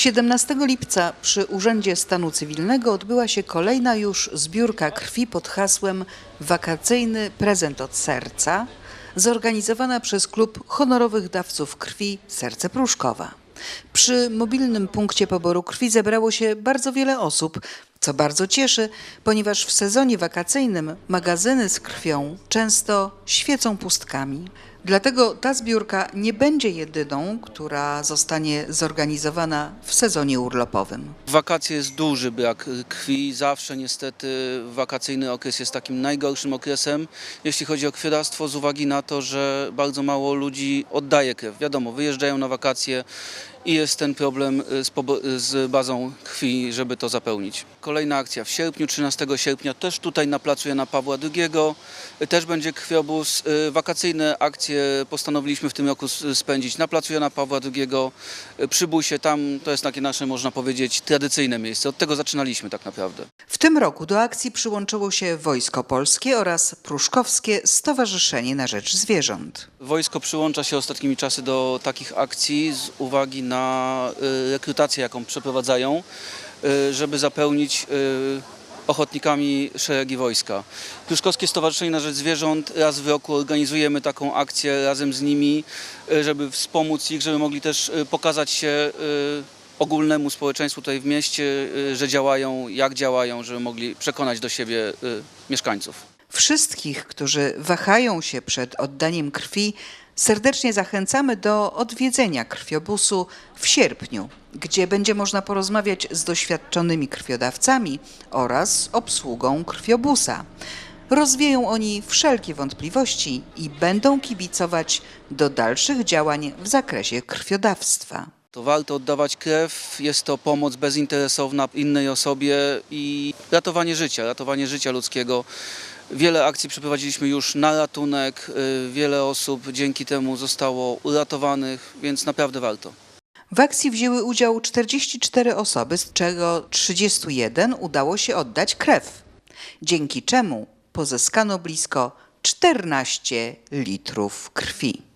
17 lipca przy Urzędzie Stanu Cywilnego odbyła się kolejna już zbiórka krwi pod hasłem Wakacyjny prezent od serca, zorganizowana przez Klub Honorowych Dawców Krwi Serce Pruszkowa. Przy mobilnym punkcie poboru krwi zebrało się bardzo wiele osób, co bardzo cieszy, ponieważ w sezonie wakacyjnym magazyny z krwią często świecą pustkami. Dlatego ta zbiórka nie będzie jedyną, która zostanie zorganizowana w sezonie urlopowym. Wakacje jest duży brak krwi. Zawsze niestety wakacyjny okres jest takim najgorszym okresem, jeśli chodzi o krwiodawstwo, z uwagi na to, że bardzo mało ludzi oddaje krew. Wiadomo, wyjeżdżają na wakacje i jest ten problem y, z, pobo- z bazą krwi, żeby to zapełnić. Kolejna akcja w sierpniu, 13 sierpnia, też tutaj na placu Jana Pawła II. y, Też będzie krwiobóz. Y, Wakacyjne akcje postanowiliśmy w tym roku spędzić na placu Jana Pawła II y, przy busie. Tam to jest takie nasze, można powiedzieć, tradycyjne miejsce. Od tego zaczynaliśmy tak naprawdę. W tym roku do akcji przyłączyło się Wojsko Polskie oraz Pruszkowskie Stowarzyszenie na Rzecz Zwierząt. Wojsko przyłącza się ostatnimi czasy do takich akcji z uwagi na y, rekrutację, jaką przeprowadzają, y, żeby zapełnić y, ochotnikami szeregi wojska. Pruszkowskie Stowarzyszenie na Rzecz Zwierząt raz w roku organizujemy taką akcję razem z nimi, żeby wspomóc ich, żeby mogli też pokazać się ogólnemu społeczeństwu tutaj w mieście, że działają, jak działają, żeby mogli przekonać do siebie mieszkańców. Wszystkich, którzy wahają się przed oddaniem krwi, serdecznie zachęcamy do odwiedzenia krwiobusu w sierpniu, gdzie będzie można porozmawiać z doświadczonymi krwiodawcami oraz obsługą krwiobusa. Rozwieją oni wszelkie wątpliwości i będą kibicować do dalszych działań w zakresie krwiodawstwa. To warto oddawać krew, jest to pomoc bezinteresowna innej osobie i ratowanie życia, ratowanie życia ludzkiego. Wiele akcji przeprowadziliśmy już na ratunek, y, wiele osób dzięki temu zostało uratowanych, więc naprawdę warto. W akcji wzięły udział 44 osoby, z czego 31 udało się oddać krew, dzięki czemu pozyskano blisko 14 litrów krwi.